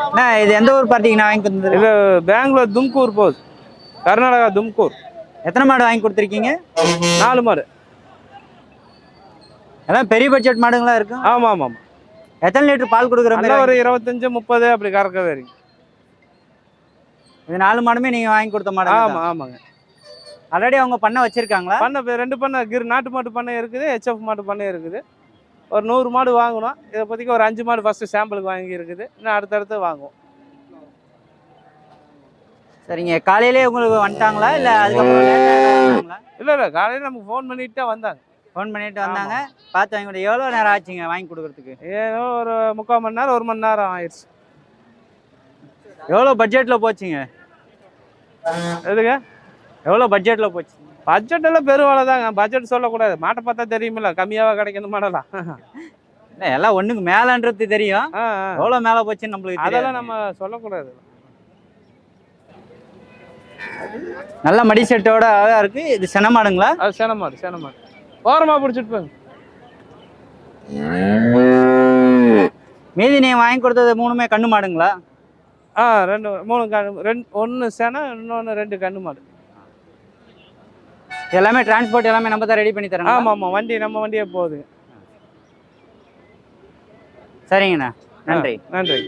அண்ணா இது எந்த ஊர் பார்ட்டிங்கண்ணா வாங்கி இது பெங்களூர் தும்கூர் போகுது கர்நாடகா தும்கூர். எத்தனை மாடு வாங்கி கொடுத்துருக்கீங்க? நாலு மாடு. எல்லாம் பெரிய பட்ஜெட் மாடுங்களா இருக்கும்? ஆமாம் ஆமாம் ஆமாம் எத்தனை லிட்டர் பால் கொடுக்குற மாதிரி ஒரு இருபத்தஞ்சு முப்பது அப்படி கறக்கவே இருக்கு இது நாலு மாடுமே நீங்க வாங்கி கொடுத்த மாடு ஆமாம் ஆமாங்க. ஆல்ரெடி அவங்க பண்ண வச்சிருக்காங்களா? பண்ணை ரெண்டு பண்ணை கிர் நாட்டு மாட்டு பண்ணை இருக்குது ஹெச்எஃப் மாட்டு பண்ணை இருக்குது. ஒரு நூறு மாடு வாங்கணும் இதை இப்போதைக்கு ஒரு அஞ்சு மாடு ஃபஸ்ட்டு சாம்பிளுக்கு வாங்கி இருக்குது இன்னும் அடுத்தடுத்து வாங்குவோம். சரிங்க. காலையிலே உங்களுக்கு வந்துட்டாங்களா? இல்ல அதுக்கப்புறம் இல்லை இல்லை. காலையில் நமக்கு ஃபோன் பண்ணிட்டு தான் வந்தாங்க. ஃபோன் பண்ணிட்டு வந்தாங்க. பார்த்து வாங்கி கொடு எவ்வளோ நேரம் ஆச்சுங்க வாங்கி கொடுக்கறதுக்கு? ஏதோ ஒரு முக்கால் மணி நேரம் ஒரு மணி நேரம் ஆயிடுச்சு எவ்வளோ பட்ஜெட்ல போச்சுங்க? எதுங்க? எவ்வளோ பட்ஜெட்ல போச்சு? பட்ஜெட் எல்லாம் பெருவாளை தாங்க பட்ஜெட் சொல்லக்கூடாது. மாட்டை பார்த்தா தெரியுமில்ல. கம்மியாவா கிடைக்கும் மாடலாம் எல்லாம் ஒண்ணுக்கு மேலன்றது தெரியும். எவ்வளோ மேல போச்சுன்னு நம்மளுக்கு அதெல்லாம் நம்ம சொல்லக்கூடாது. நல்ல மடி செட்டோட அழகா இருக்கு. இது சென மாடுங்களா? அது சேன மாடு சேன மாடு. ஓரமாக பிடிச்சிட்டு போங்க. மீதி நீங்க வாங்கி கொடுத்தது மூணுமே கண்ணு மாடுங்களா? ஆ ரெண்டு மூணு கண்ணு ரெண்டு ஒன்று சேனை இன்னொன்று ரெண்டு கண்ணு மாடு. எல்லாமே டிரான்ஸ்போர்ட் எல்லாமே நம்ம தான் ரெடி பண்ணி தரோம் ஆமாம் ஆமாம் வண்டி நம்ம வண்டியே போகுது. சரிங்கண்ணா. நன்றி. நன்றி.